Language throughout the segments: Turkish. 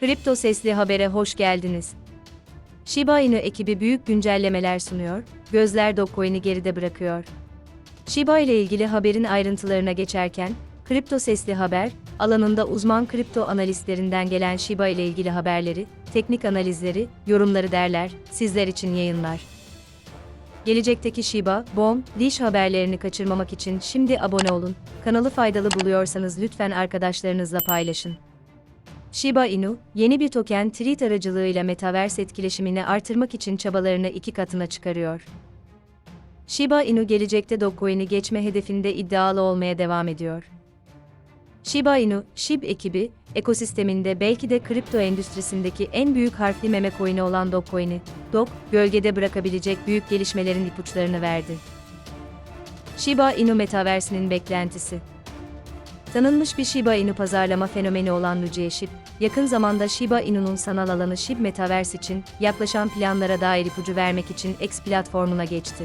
Kripto Sesli Haber'e hoş geldiniz. Shiba Inu ekibi büyük güncellemeler sunuyor, gözler Dogecoin'i geride bırakıyor. Shiba ile ilgili haberin ayrıntılarına geçerken, Kripto Sesli Haber, alanında uzman kripto analistlerinden gelen Shiba ile ilgili haberleri, teknik analizleri, yorumları derler, sizler için yayınlar. Gelecekteki Shiba, Bon, Dish haberlerini kaçırmamak için şimdi abone olun. Kanalı faydalı buluyorsanız lütfen arkadaşlarınızla paylaşın. Shiba Inu, yeni bir token tweet aracılığıyla metaverse etkileşimini artırmak için çabalarını iki katına çıkarıyor. Shiba Inu gelecekte Dogecoin'i geçme hedefinde iddialı olmaya devam ediyor. Shiba Inu, SHIB ekibi, ekosisteminde belki de kripto endüstrisindeki en büyük harfli meme coin'i olan Dogecoin'i, Dog, gölgede bırakabilecek büyük gelişmelerin ipuçlarını verdi. Shiba Inu Metaverse'nin beklentisi Tanınmış bir Shiba Inu pazarlama fenomeni olan Lucia Shib, yakın zamanda Shiba Inu'nun sanal alanı Shib Metaverse için yaklaşan planlara dair ipucu vermek için X platformuna geçti.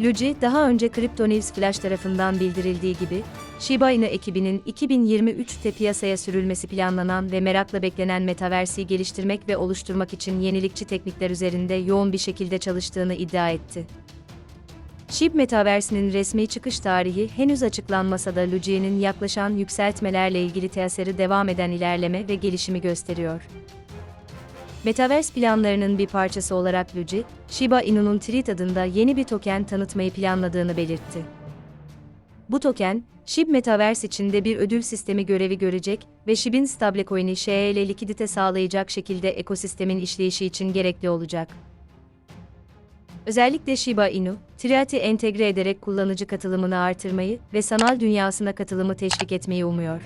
Luigi, daha önce Crypto News Flash tarafından bildirildiği gibi, Shiba Inu ekibinin 2023'te piyasaya sürülmesi planlanan ve merakla beklenen Metaverse'i geliştirmek ve oluşturmak için yenilikçi teknikler üzerinde yoğun bir şekilde çalıştığını iddia etti. SHIB Metaverse'nin resmi çıkış tarihi henüz açıklanmasa da Luigi'nin yaklaşan yükseltmelerle ilgili tesiri devam eden ilerleme ve gelişimi gösteriyor. Metaverse planlarının bir parçası olarak Luigi, Shiba Inu'nun Treat adında yeni bir token tanıtmayı planladığını belirtti. Bu token, SHIB Metaverse içinde bir ödül sistemi görevi görecek ve SHIB'in stablecoin'i SHE ile likidite sağlayacak şekilde ekosistemin işleyişi için gerekli olacak. Özellikle Shiba Inu, Triati entegre ederek kullanıcı katılımını artırmayı ve sanal dünyasına katılımı teşvik etmeyi umuyor.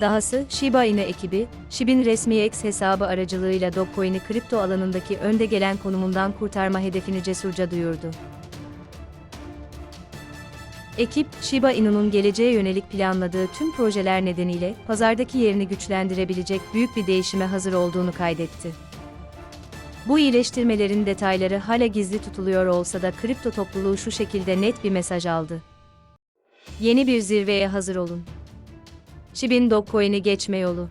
Dahası, Shiba Inu ekibi, SHIB'in resmi X hesabı aracılığıyla Dogecoin'i kripto alanındaki önde gelen konumundan kurtarma hedefini cesurca duyurdu. Ekip, Shiba Inu'nun geleceğe yönelik planladığı tüm projeler nedeniyle pazardaki yerini güçlendirebilecek büyük bir değişime hazır olduğunu kaydetti. Bu iyileştirmelerin detayları hala gizli tutuluyor olsa da kripto topluluğu şu şekilde net bir mesaj aldı. Yeni bir zirveye hazır olun. SHIB'in Dogecoin'i geçme yolu.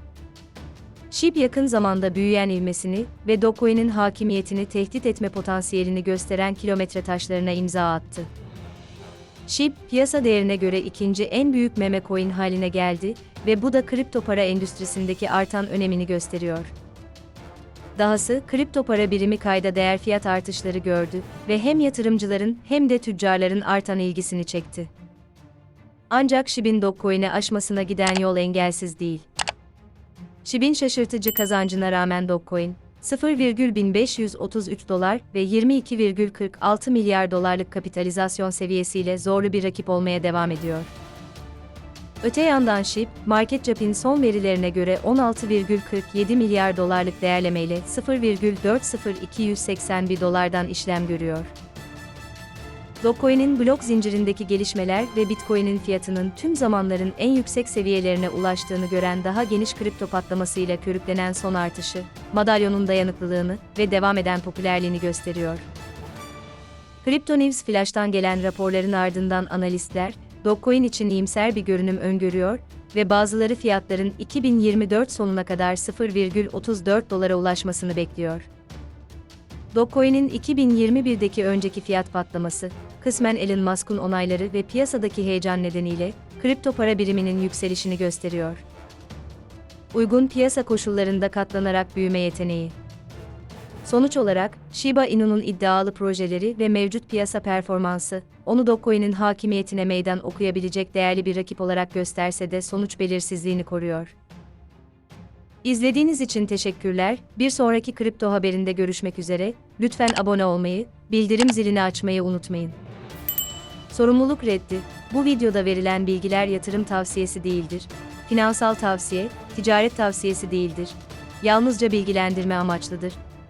SHIB yakın zamanda büyüyen ivmesini ve Dogecoin'in hakimiyetini tehdit etme potansiyelini gösteren kilometre taşlarına imza attı. SHIB, piyasa değerine göre ikinci en büyük meme coin haline geldi ve bu da kripto para endüstrisindeki artan önemini gösteriyor. Dahası, kripto para birimi kayda değer fiyat artışları gördü ve hem yatırımcıların hem de tüccarların artan ilgisini çekti. Ancak SHIB'in Dogecoin'e aşmasına giden yol engelsiz değil. SHIB'in şaşırtıcı kazancına rağmen Dogecoin, 0,1533 dolar ve 22,46 milyar dolarlık kapitalizasyon seviyesiyle zorlu bir rakip olmaya devam ediyor. Öte yandan SHIB, MarketCap'in son verilerine göre 16,47 milyar dolarlık değerlemeyle 0,40281 dolardan işlem görüyor. Dogecoin'in blok zincirindeki gelişmeler ve Bitcoin'in fiyatının tüm zamanların en yüksek seviyelerine ulaştığını gören daha geniş kripto patlamasıyla körüklenen son artışı, madalyonun dayanıklılığını ve devam eden popülerliğini gösteriyor. Crypto News Flash'tan gelen raporların ardından analistler, Dogecoin için iyimser bir görünüm öngörüyor ve bazıları fiyatların 2024 sonuna kadar 0,34 dolara ulaşmasını bekliyor. Dogecoin'in 2021'deki önceki fiyat patlaması, kısmen Elon Musk'un onayları ve piyasadaki heyecan nedeniyle kripto para biriminin yükselişini gösteriyor. Uygun piyasa koşullarında katlanarak büyüme yeteneği. Sonuç olarak, Shiba Inu'nun iddialı projeleri ve mevcut piyasa performansı, onu Dogecoin'in hakimiyetine meydan okuyabilecek değerli bir rakip olarak gösterse de sonuç belirsizliğini koruyor. İzlediğiniz için teşekkürler. Bir sonraki kripto haberinde görüşmek üzere. Lütfen abone olmayı, bildirim zilini açmayı unutmayın. Sorumluluk reddi. Bu videoda verilen bilgiler yatırım tavsiyesi değildir. Finansal tavsiye, ticaret tavsiyesi değildir. Yalnızca bilgilendirme amaçlıdır.